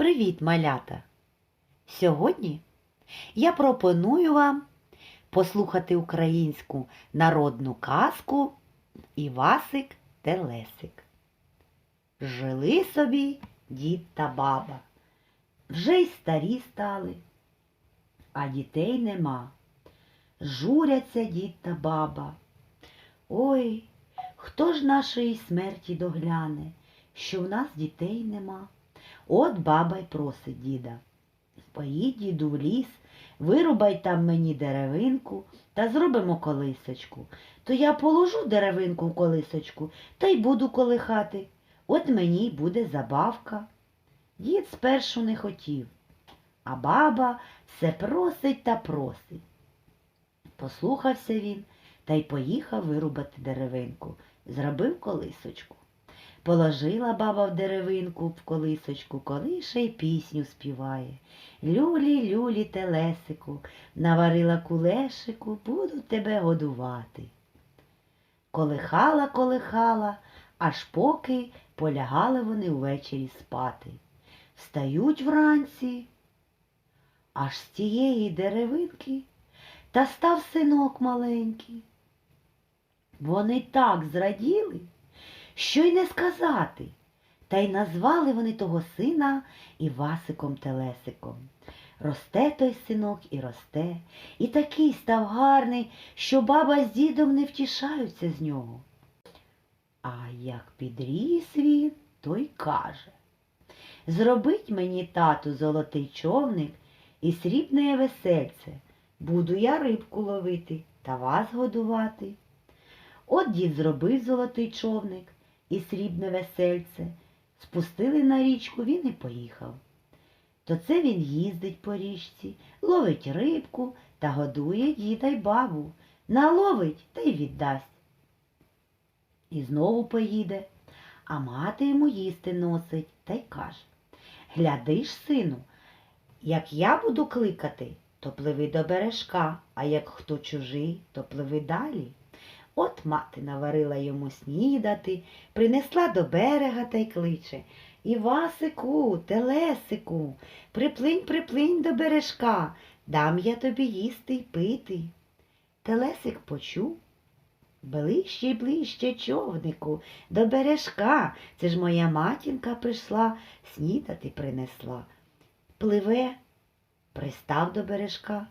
Привіт, малята! Сьогодні я пропоную вам послухати українську народну казку Івасик Телесик. Жили собі дід та баба. Вже й старі стали, а дітей нема. Журяться дід та баба. Ой, хто ж нашої смерті догляне, що в нас дітей нема? От баба й просить діда. Поїдь, діду, в ліс, вирубай там мені деревинку та зробимо колисочку. То я положу деревинку в колисочку та й буду колихати. От мені й буде забавка. Дід спершу не хотів, а баба все просить та просить. Послухався він та й поїхав вирубати деревинку, зробив колисочку. Положила баба в деревинку в колисочку, колише й пісню співає. Люлі, люлі, телесику, наварила кулешику, буду тебе годувати. Колихала, колихала, аж поки полягали вони ввечері спати. Встають вранці, аж з тієї деревинки та став синок маленький. Вони так зраділи, що й не сказати. Та й назвали вони того сина Івасиком Телесиком. Росте той синок і росте, і такий став гарний, що баба з дідом не втішаються з нього. А як підріс він, то й каже Зробить мені тату золотий човник і срібне весельце. Буду я рибку ловити та вас годувати. От дід зробив золотий човник і срібне весельце. Спустили на річку, він і поїхав. То це він їздить по річці, ловить рибку та годує діда й бабу, наловить та й віддасть. І знову поїде, а мати йому їсти носить та й каже Гляди ж, сину, як я буду кликати, то пливи до бережка, а як хто чужий, то пливи далі. От мати наварила йому снідати, принесла до берега та й кличе Івасику, телесику, приплинь, приплинь до бережка, дам я тобі їсти й пити. Телесик почув. Ближче й ближче човнику, до бережка. Це ж моя матінка прийшла, снідати принесла. Пливе, пристав до бережка,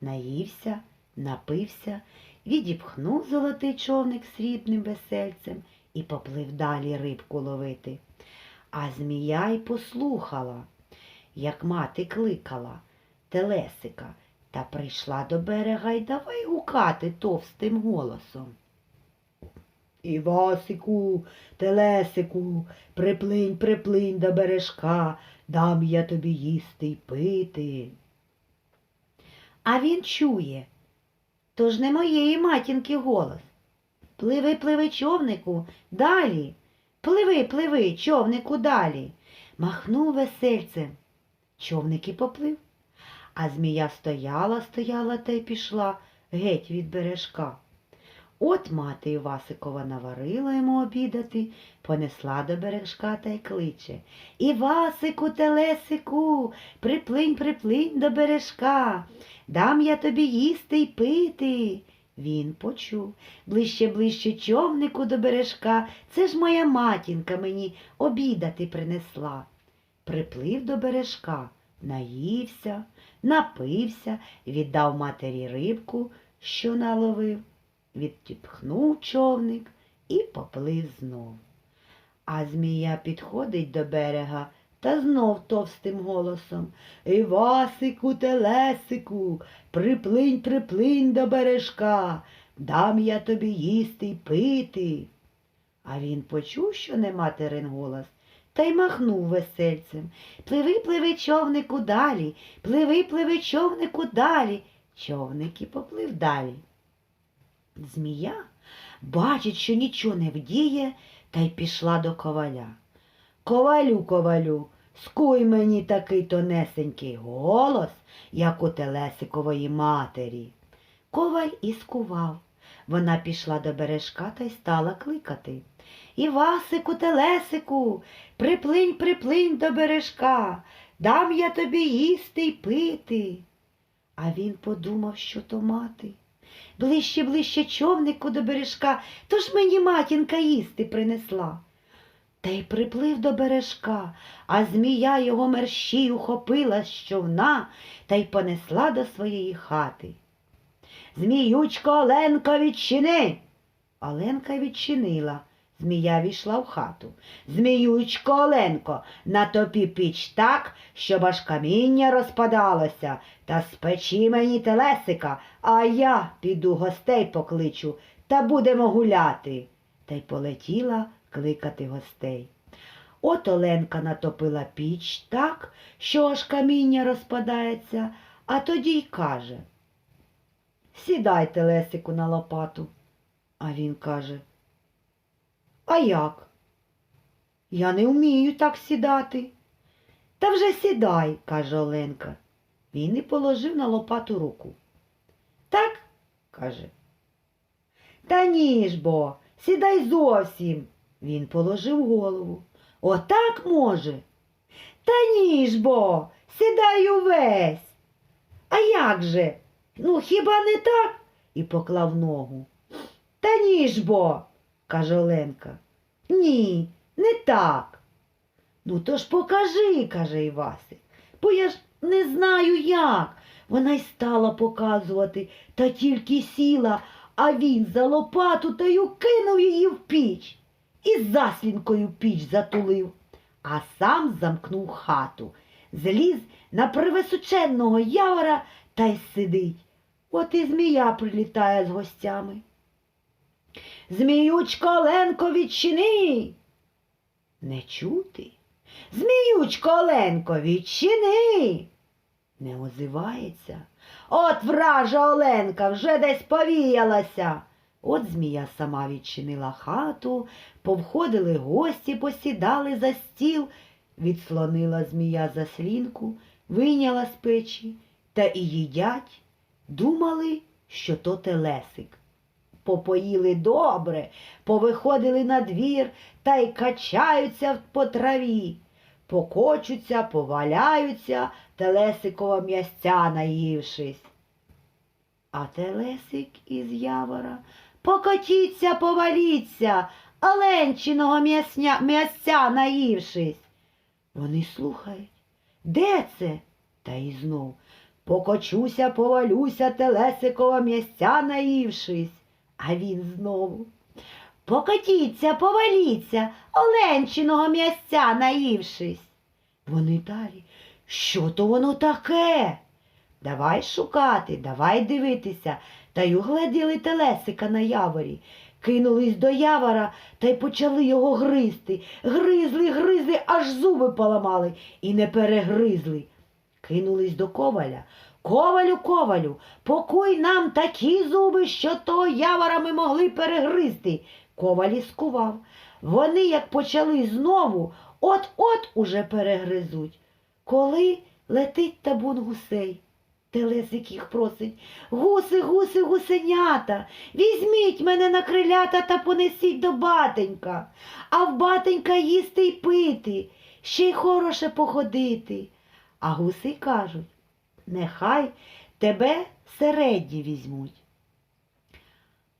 наївся, напився, відіпхнув золотий човник срібним весельцем і поплив далі рибку ловити. А змія й послухала, як мати кликала телесика, та прийшла до берега й давай гукати товстим голосом. Івасику, телесику, приплинь, приплинь до бережка, дам я тобі їсти й пити. А він чує, то ж не моєї матінки голос. Пливи, пливи, човнику, далі. Пливи, пливи, човнику далі. Махнув весельцем. Човник і поплив. А змія стояла, стояла та й пішла геть від бережка. От мати Івасикова наварила йому обідати, понесла до бережка та й кличе Івасику, телесику, приплинь, приплинь до бережка, дам я тобі їсти й пити. Він почув ближче, ближче човнику до бережка. Це ж моя матінка мені обідати принесла. Приплив до бережка, наївся, напився, віддав матері рибку, що наловив, відтіпхнув човник і поплив знов. А змія підходить до берега та знов товстим голосом Івасику, телесику, приплинь, приплинь до бережка, дам я тобі їсти й пити. А він почув, що не материн голос, та й махнув весельцем. Пливи, пливи, човнику далі, пливи, пливи, човнику далі. Човник і поплив далі. Змія бачить, що нічого не вдіє, та й пішла до коваля. Ковалю, ковалю, скуй мені такий тонесенький голос, як у Телесикової матері. Коваль і скував. Вона пішла до бережка та й стала кликати. Івасику, телесику, приплинь, приплинь до бережка, дам я тобі їсти й пити. А він подумав, що то мати. Ближче, ближче човнику до бережка, то ж мені матінка їсти принесла. Та й приплив до бережка, а змія його мерщій ухопила з човна та й понесла до своєї хати. Зміючко, Оленко, відчини. Оленка відчинила. Змія війшла в хату. Зміючко, Оленко, натопі піч так, щоб аж каміння розпадалося, та спечи мені телесика, а я піду гостей покличу та будемо гуляти. Та й полетіла кликати гостей. От Оленка натопила піч так, що аж каміння розпадається, а тоді й каже Сідайте, Лесику, на лопату. А він каже А як? Я не вмію так сідати. Та вже сідай, каже Оленка. Він і положив на лопату руку. Так? каже. Та ні ж бо, сідай зовсім. Він положив голову. Отак може. Та ні ж бо, сідай увесь. А як же? Ну, хіба не так? І поклав ногу. Та ні ж бо, каже Оленка. Ні, не так. Ну, то ж покажи, каже Івасик, бо я ж не знаю як. Вона й стала показувати, та тільки сіла, а він за лопату та й укинув її в піч і заслінкою піч затулив, а сам замкнув хату, зліз на привисоченного явора та й сидить. От і змія прилітає з гостями. Зміючко Оленко, відчини. Не чути. Зміючко Оленко, відчини. Не озивається. От вража Оленка вже десь повіялася. От змія сама відчинила хату, повходили гості, посідали за стіл, відслонила змія заслінку, вийняла з печі та і їдять. Думали, що то телесик. Попоїли добре, повиходили на двір та й качаються по траві, покочуться, поваляються, телесикова м'ясця наївшись. А телесик із явора покотіться, поваліться, оленчиного м'ясня, м'ясця наївшись. Вони слухають. Де це? Та й знов покочуся, повалюся, телесикова м'ясця наївшись. А він знову. Покотіться, поваліться, оленчиного м'ясця наївшись. Вони далі. Що то воно таке? Давай шукати, давай дивитися. Та й угледіли телесика на яворі. Кинулись до явора та й почали його гризти. Гризли, гризли, аж зуби поламали і не перегризли. Кинулись до коваля. Ковалю, ковалю, покуй нам такі зуби, що того явора ми могли перегризти. Коваль і скував. Вони, як почали знову, от-от уже перегризуть. Коли летить табун гусей. Телесик їх просить. Гуси, гуси, гусенята, візьміть мене на крилята та понесіть до батенька, а в батенька їсти й пити, ще й хороше походити. А гуси кажуть, нехай тебе середні візьмуть.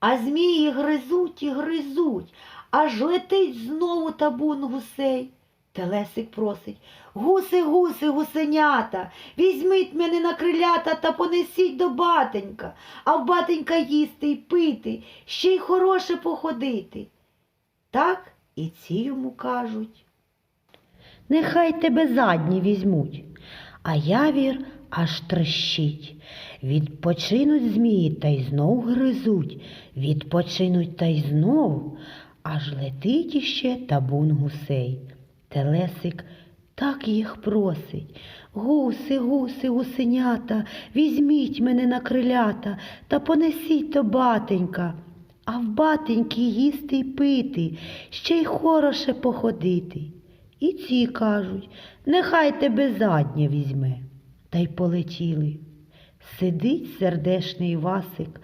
А змії гризуть і гризуть, аж летить знову табун гусей. Телесик просить Гуси, гуси, гусенята, візьміть мене на крилята та понесіть до батенька, а в батенька їсти й пити, ще й хороше походити. Так і ці йому кажуть. Нехай тебе задні візьмуть, а явір аж трещить. Відпочинуть змії та й знов гризуть, відпочинуть та й знов, аж летить іще табун гусей. Телесик так їх просить. Гуси, гуси, гусенята, візьміть мене на крилята та понесіть до батенька, а в батеньки їсти й пити, ще й хороше походити. І ці кажуть, нехай тебе задня візьме. Та й полетіли. Сидить сердешний Васик,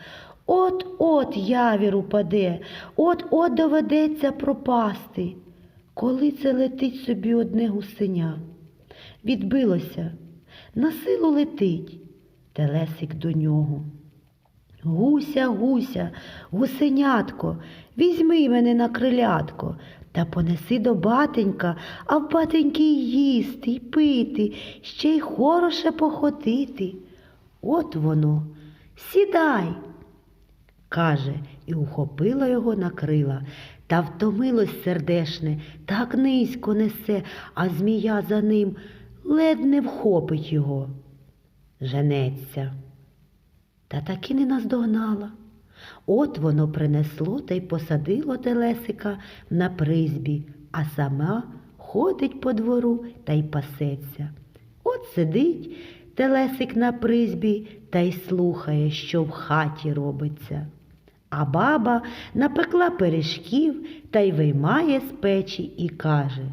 от-от явір упаде, от-от доведеться пропасти. Коли це летить собі одне гусеня. відбилося, на силу летить. Телесик до нього. Гуся, гуся, гусенятко, візьми мене на крилятко та понеси до батенька, а в батеньки й їсти, й пити, ще й хороше походити. От воно, сідай, каже, і ухопила його на крила. Та втомилось сердешне, так низько несе, а змія за ним ледь не вхопить його. Женеться. Та таки не наздогнала. От воно принесло та й посадило телесика на призбі, а сама ходить по двору та й пасеться. От сидить телесик на призбі та й слухає, що в хаті робиться. А баба напекла пиріжків та й виймає з печі і каже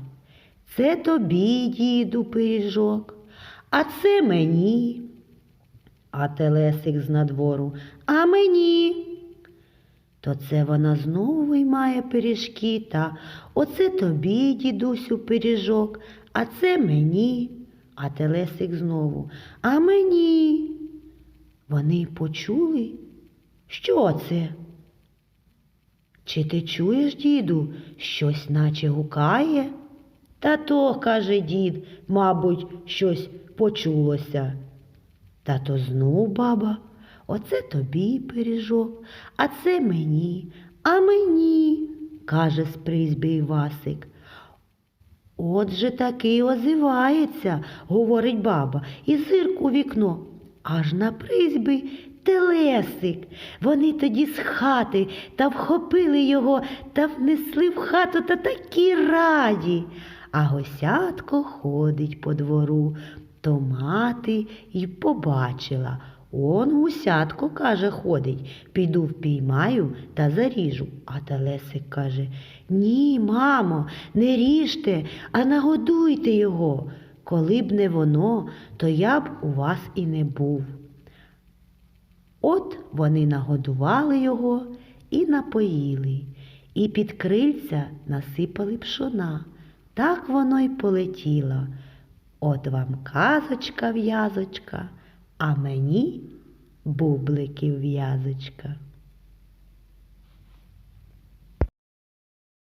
Це тобі, діду, пиріжок, а це мені. А телесик з надвору, а мені. То це вона знову виймає пиріжки та оце тобі, дідусю, пиріжок, а це мені. А телесик знову, а мені. Вони почули, що це? Чи ти чуєш, діду, щось наче гукає? Та то, каже дід, мабуть, щось почулося. Та то знов баба, оце тобі пиріжок, а це мені, а мені, каже з призьби Івасик. Отже таки озивається, говорить баба, і зирк у вікно. Аж на призьби телесик. Вони тоді з хати та вхопили його та внесли в хату та такі раді. А госятко ходить по двору, то мати й побачила. Он гусятко, каже, ходить, піду впіймаю та заріжу. А телесик каже Ні, мамо, не ріжте, а нагодуйте його. Коли б не воно, то я б у вас і не був. От вони нагодували його і напоїли, і під крильця насипали пшона. Так воно й полетіло. От вам казочка в'язочка, а мені бубликів в'язочка.